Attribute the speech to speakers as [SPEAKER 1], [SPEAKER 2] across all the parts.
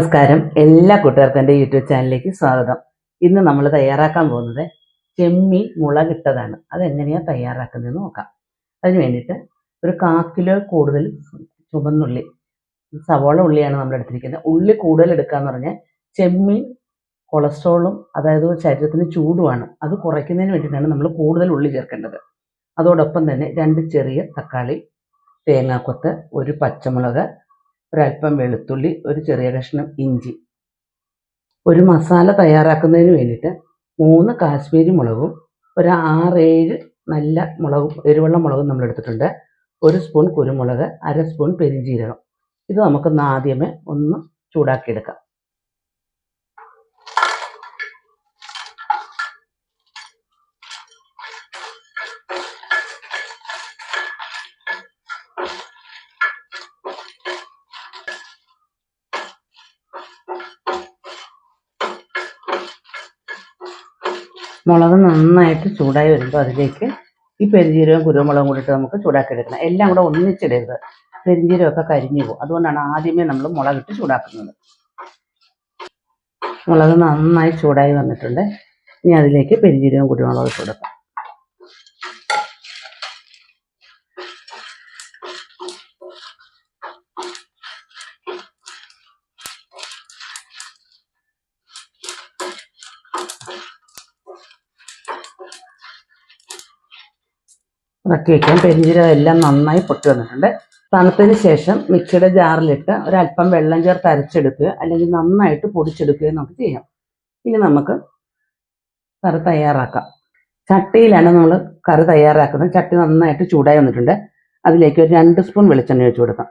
[SPEAKER 1] നമസ്കാരം. എല്ലാ കൂട്ടുകാർക്കും എന്റെ യൂട്യൂബ് ചാനലിലേക്ക് സ്വാഗതം. ഇന്ന് നമ്മൾ തയ്യാറാക്കാൻ പോകുന്നത് ചെമ്മീൻ മുളകിട്ടതാണ്. അതെങ്ങനെയാണ് തയ്യാറാക്കുന്നതെന്ന് നോക്കാം. അതിന് വേണ്ടിയിട്ട് ഒരു കാക്കിലോ കൂടുതൽ ചുവന്നുള്ളി സവോള ഉള്ളിയാണ് നമ്മൾ എടുത്തിരിക്കുന്നത്. ഉള്ളി കൂടുതൽ എടുക്കാന്ന് പറഞ്ഞാൽ ചെമ്മീൻ കൊളസ്ട്രോളും അതായത് ശരീരത്തിന് ചൂടുമാണ്. അത് കുറയ്ക്കുന്നതിന് വേണ്ടിയിട്ടാണ് നമ്മൾ കൂടുതൽ ഉള്ളി ചേർക്കേണ്ടത്. അതോടൊപ്പം തന്നെ രണ്ട് ചെറിയ തക്കാളി തേങ്ങാക്കൊത്ത് ഒരു പച്ചമുളക് ഒരല്പം വെളുത്തുള്ളി ഒരു ചെറിയ കഷ്ണം ഇഞ്ചി. ഒരു മസാല തയ്യാറാക്കുന്നതിന് വേണ്ടിയിട്ട് മൂന്ന് കാശ്മീരി മുളകും ഒരു ആറേഴ് നല്ല മുളകും എരിവെള്ള മുളകും നമ്മൾ എടുത്തിട്ടുണ്ട്. ഒരു സ്പൂൺ കുരുമുളക് അര സ്പൂൺ പെരിഞ്ജീരകം. ഇത് നമുക്കൊന്ന് ആദ്യമേ ഒന്ന് ചൂടാക്കിയെടുക്കാം. മുളക് നന്നായിട്ട് ചൂടായി വരുമ്പോൾ അതിലേക്ക് ഈ പെരിഞ്ചീരകം കുരുമുളകും കൂടിയിട്ട് നമുക്ക് ചൂടാക്കി എടുക്കണം എല്ലാം കൂടെ ഒന്നിച്ചിടരുത്. പെരിഞ്ചീരമൊക്കെ കരിഞ്ഞു പോകും. അതുകൊണ്ടാണ് ആദ്യമേ നമ്മൾ മുളകിട്ട് ചൂടാക്കുന്നത്. മുളക് നന്നായി ചൂടായി വന്നിട്ടുണ്ട്. ഇനി അതിലേക്ക് പെരിഞ്ചീരകം കുരുമുളകും ഇട്ട് കൊടുക്കാം. ഇറക്കി വയ്ക്കാം പെരിഞ്ജീരകം എല്ലാം നന്നായി പൊട്ടി വന്നിട്ടുണ്ട്. തണുത്തതിന് ശേഷം മിക്സിയുടെ ജാറിലിട്ട് ഒരല്പം വെള്ളം ചേർത്ത് അരച്ചെടുക്കുക. അല്ലെങ്കിൽ നന്നായിട്ട് പൊടിച്ചെടുക്കുകയും നമുക്ക് ചെയ്യാം. ഇനി നമുക്ക് കറി തയ്യാറാക്കാം. ചട്ടിയിലാണ് നമ്മൾ കറി തയ്യാറാക്കുന്നത്. ചട്ടി നന്നായിട്ട് ചൂടായി വന്നിട്ടുണ്ട്. അതിലേക്ക് ഒരു രണ്ട് സ്പൂൺ വെളിച്ചെണ്ണ ഒഴിച്ചു കൊടുക്കാം.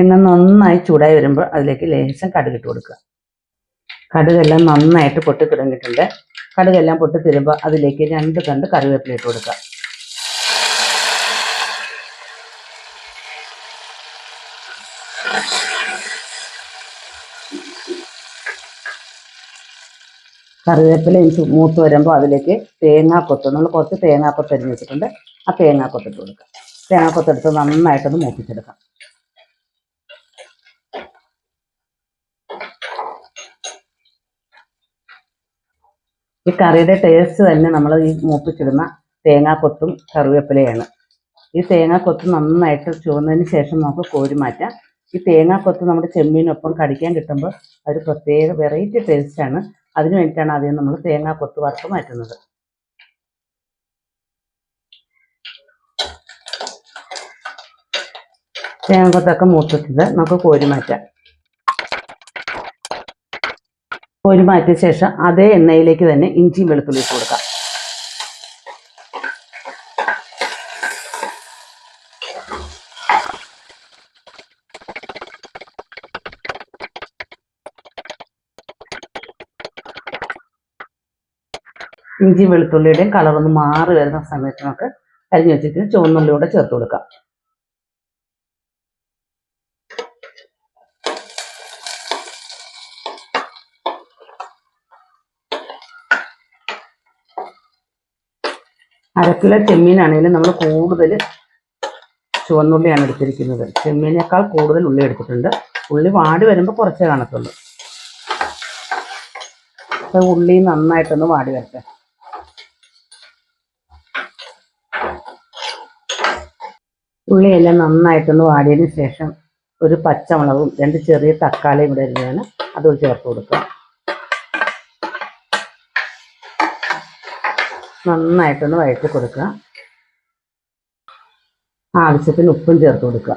[SPEAKER 1] എണ്ണ നന്നായി ചൂടായി വരുമ്പോൾ അതിലേക്ക് ലേശം കടുകിട്ട് കൊടുക്കുക. കടുകെല്ലാം നന്നായിട്ട് പൊട്ടി തുടങ്ങിയിട്ടുണ്ട്. കടുകെല്ലാം പൊട്ടി തരുമ്പോൾ അതിലേക്ക് രണ്ട് കണ്ട് കറിവേപ്പില ഇട്ട് കൊടുക്കുക. കറിവേപ്പില മൂത്ത് വരുമ്പോൾ അതിലേക്ക് തേങ്ങാക്കൊത്ത് നമ്മൾ കുറച്ച് തേങ്ങാക്കൊത്ത് അരിഞ്ഞ് വെച്ചിട്ടുണ്ട്. ആ തേങ്ങാക്കൊത്തിട്ട് കൊടുക്കുക. തേങ്ങാക്കൊത്ത് എടുത്ത് നന്നായിട്ടൊന്ന് മൂപ്പിച്ചെടുക്കാം. ഈ കറിയുടെ ടേസ്റ്റ് തന്നെ നമ്മൾ ഈ മൂപ്പിച്ചിടുന്ന തേങ്ങാക്കൊത്തും കറിവേപ്പിലയാണ്. ഈ തേങ്ങാക്കൊത്ത് നന്നായിട്ട് ചുവന്നതിന് ശേഷം നമുക്ക് കോരി മാറ്റാം. ഈ തേങ്ങാക്കൊത്ത് നമ്മുടെ ചെമ്മീനൊപ്പം കടിക്കാൻ കിട്ടുമ്പോൾ ഒരു പ്രത്യേക വെറൈറ്റി ടേസ്റ്റാണ് അതിനു വേണ്ടിയിട്ടാണ് ആദ്യം നമ്മൾ തേങ്ങാക്കൊത്ത് വറുത്ത് മാറ്റുന്നത്. തേങ്ങാക്കൊത്തൊക്കെ മൂത്തിട്ട് നമുക്ക് കോരി മാറ്റാം. കോരി മാറ്റിയ ശേഷം അതേ എണ്ണയിലേക്ക് തന്നെ ഇഞ്ചിയും വെളുത്തുള്ളി ഇട്ട് കൊടുക്കാം. ഇഞ്ചി വെളുത്തുള്ളിയുടെയും കളറൊന്ന് മാറി വരുന്ന സമയത്ത് നമുക്ക് അരിഞ്ഞു വെച്ചിട്ട് ചുവന്നുള്ളി ചേർത്ത് കൊടുക്കാം. അരക്കിലോ ചെമ്മീനാണെങ്കിലും നമ്മൾ കൂടുതൽ ചുവന്നുള്ളിയാണ് എടുത്തിരിക്കുന്നത്. ചെമ്മീനേക്കാൾ കൂടുതൽ ഉള്ളി എടുത്തിട്ടുണ്ട്. ഉള്ളി വാടി വരുമ്പോൾ കുറച്ചേ കാണത്തുള്ളൂ. അപ്പോൾ ഉള്ളി നന്നായിട്ടൊന്ന് വാടി വരട്ടെ. ഉള്ളിയെല്ലാം നന്നായിട്ടൊന്ന് വാടിയതിന് ശേഷം ഒരു പച്ചമുളകും രണ്ട് ചെറിയ തക്കാളിയും ഇവിടെ അരിഞ്ഞാണ് അതൊരു ചേർത്ത് കൊടുക്കുക. നന്നായിട്ടൊന്ന് വഴറ്റി കൊടുക്കുക. ആവശ്യത്തിന് ഉപ്പും ചേർത്ത് കൊടുക്കുക.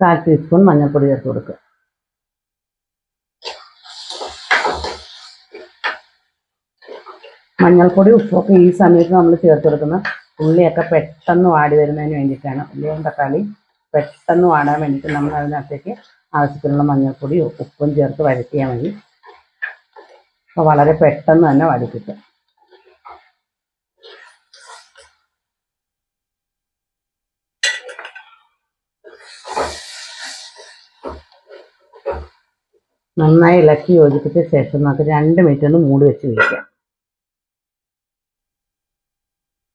[SPEAKER 1] കാൽ ടീസ്പൂൺ മഞ്ഞൾപ്പൊടി ചേർത്ത് കൊടുക്കുക. മഞ്ഞൾപ്പൊടി ഉപ്പൊക്കെ ഈ സമയത്ത് നമ്മൾ ചേർത്ത് കൊടുക്കുന്ന ഉള്ളിയൊക്കെ പെട്ടെന്ന് വാടി വരുന്നതിന് വേണ്ടിയിട്ടാണ്. ഉള്ളിയും തക്കാളി പെട്ടെന്ന് വാടാൻ വേണ്ടിയിട്ട് നമ്മൾ അതിനകത്തേക്ക് ആവശ്യത്തിനുള്ള മഞ്ഞൾപ്പൊടിയും ഉപ്പും ചേർത്ത് വരട്ടിയാൽ മതി. അപ്പോൾ വളരെ പെട്ടെന്ന് തന്നെ വാടി നന്നായി ഇളക്കി യോജിപ്പിച്ച ശേഷം നമുക്ക് രണ്ട് മിനിറ്റ് ഒന്ന് മൂടി വെച്ച് വിളിക്കാം.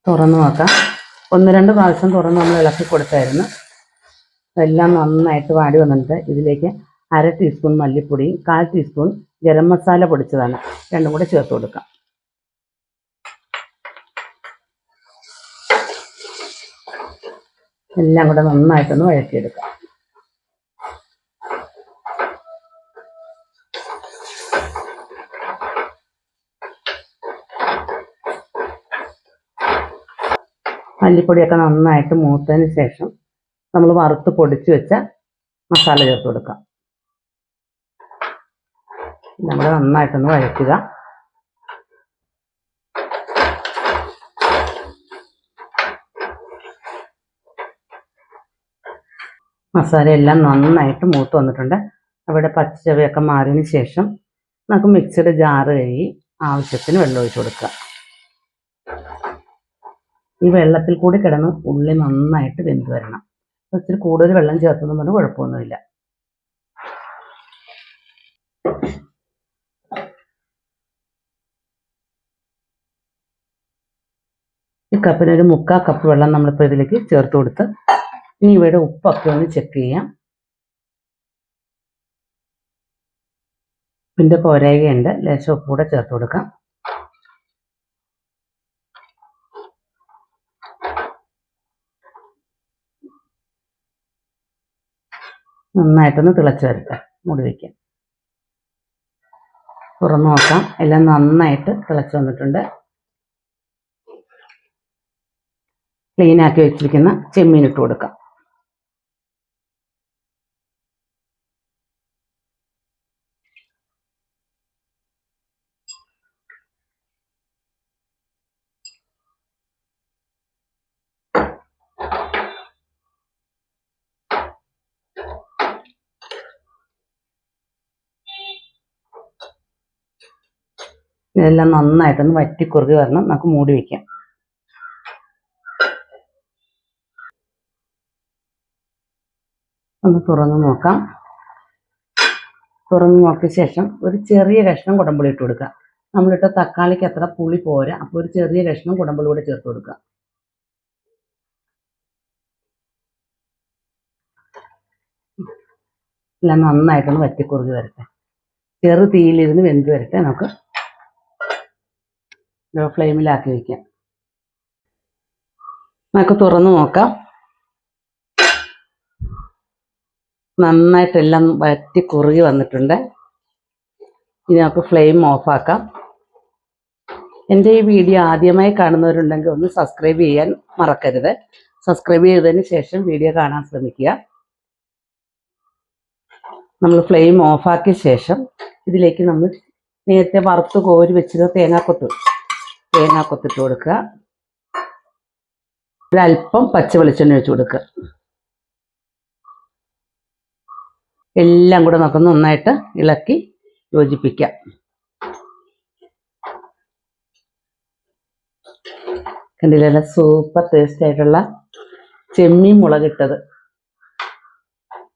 [SPEAKER 1] തുറന്ന് നോക്കാം. ഒന്ന് രണ്ട് പ്രാവശ്യം തുറന്ന് നമ്മൾ ഇളക്കി കൊടുത്തായിരുന്നു. എല്ലാം നന്നായിട്ട് വാടി വന്നിട്ട് ഇതിലേക്ക് അര ടീസ്പൂൺ മല്ലിപ്പൊടിയും കാൽ ടീസ്പൂൺ ഗരം മസാല പൊടിച്ചതാണ്. രണ്ടും കൂടെ ചേർത്ത് കൊടുക്കാം. എല്ലാം കൂടെ നന്നായിട്ടൊന്ന് വഴറ്റിയെടുക്കാം. മല്ലിപ്പൊടിയൊക്കെ നന്നായിട്ട് മൂത്തതിന് ശേഷം നമ്മൾ വറുത്ത് പൊടിച്ച് വെച്ച മസാല ചേർത്ത് കൊടുക്കാം. നമ്മൾ നന്നായിട്ടൊന്ന് വഴറ്റുക. മസാല എല്ലാം നന്നായിട്ട് മൂത്ത് വന്നിട്ടുണ്ട്. അവിടെ പച്ചവയൊക്കെ മാറിയതിന് ശേഷം നമുക്ക് മിക്സിയുടെ ജാറ് കഴുകി ആവശ്യത്തിന് വെള്ളം ഒഴിച്ച് കൊടുക്കുക ഈ വെള്ളത്തിൽ കൂടി കിടന്ന് ഉള്ളി നന്നായിട്ട് വെന്ത് വരണം. അപ്പോൾ ഇച്ചിരി കൂടുതൽ വെള്ളം ചേർത്തെന്ന് പറഞ്ഞാൽ കുഴപ്പമൊന്നുമില്ല. ഈ കപ്പിന് ഒരു മുക്കാൽ കപ്പ് വെള്ളം നമ്മളിപ്പോൾ ഇതിലേക്ക് ചേർത്ത് കൊടുത്ത് ഇനി ഇവയുടെ ഉപ്പൊക്കെ ഒന്ന് ചെക്ക് ചെയ്യാം. പിന്നെ പോരായകയുണ്ട് ലേശം ഉപ്പ് കൂടെ ചേർത്ത് കൊടുക്കാം. നന്നായിട്ടൊന്ന് തിളച്ച് വരട്ടെ. മൂടി വയ്ക്കാം തുറന്ന് നോക്കാം. എല്ലാം നന്നായിട്ട് തിളച്ച് വന്നിട്ടുണ്ട്. ക്ലീനാക്കി വെച്ചിരിക്കുന്ന ചെമ്മീൻ ഇട്ട് കൊടുക്കാം. ഇതെല്ലാം നന്നായിട്ടൊന്ന് വറ്റി കുറുകി വരണം. നമുക്ക് മൂടി വെക്കാം. ഒന്ന് തുറന്ന് നോക്കാം. തുറന്ന് നോക്കിയ ശേഷം ഒരു ചെറിയ കഷ്ണം കുടമ്പുളി ഇട്ട് കൊടുക്കുക. നമ്മളിട്ട തക്കാളിക്ക് അത്ര പുളി പോരാ. അപ്പോൾ ഒരു ചെറിയ കഷ്ണം കുടമ്പുളി കൂടെ ചേർത്ത് കൊടുക്കുക. എല്ലാം നന്നായിട്ടൊന്ന് വറ്റിക്കുറുകി വരട്ടെ. ചെറു തീയിലിരുന്ന് വെന്ത് വരട്ടെ നമുക്ക്. ലോ ഫ്ലെയിമിലാക്കി വെക്കാം. നമുക്ക് തുറന്നു നോക്കാം. നന്നായിട്ടെല്ലാം വറ്റി കുറുകി വന്നിട്ടുണ്ട്. ഇനി നമുക്ക് ഫ്ലെയിം ഓഫാക്കാം. എന്റെ ഈ വീഡിയോ ആദ്യമായി കാണുന്നവരുണ്ടെങ്കിൽ ഒന്ന് സബ്സ്ക്രൈബ് ചെയ്യാൻ മറക്കരുത്. സബ്സ്ക്രൈബ് ചെയ്തതിന് ശേഷം വീഡിയോ കാണാൻ ശ്രമിക്കുക. നമ്മൾ ഫ്ലെയിം ഓഫാക്കിയ ശേഷം ഇതിലേക്ക് നമ്മൾ നേരത്തെ വറുത്ത് കോരി വെച്ചത് തേങ്ങാക്കൊത്ത് തേങ്ങാക്കൊത്തിട്ട് കൊടുക്കുക. ഒരല്പം പച്ച വെളിച്ചെണ്ണ ഒഴിച്ച് കൊടുക്കുക. എല്ലാം കൂടെ നമുക്ക് നന്നായിട്ട് ഇളക്കി യോജിപ്പിക്കാം. കണ്ടില്ല സൂപ്പർ ടേസ്റ്റ് ആയിട്ടുള്ള ചെമ്മീൻ മുളകിട്ടത്.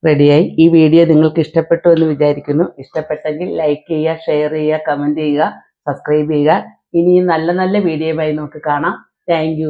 [SPEAKER 1] റെഡിയായി. ഈ വീഡിയോ നിങ്ങൾക്ക് ഇഷ്ടപ്പെട്ടു എന്ന് വിചാരിക്കുന്നു. ഇഷ്ടപ്പെട്ടെങ്കിൽ ലൈക്ക് ചെയ്യുക ഷെയർ ചെയ്യുക കമന്റ് ചെയ്യുക സബ്സ്ക്രൈബ് ചെയ്യുക. ഇനിയും നല്ല നല്ല വീഡിയോയുമായി നമുക്ക് കാണാം. താങ്ക്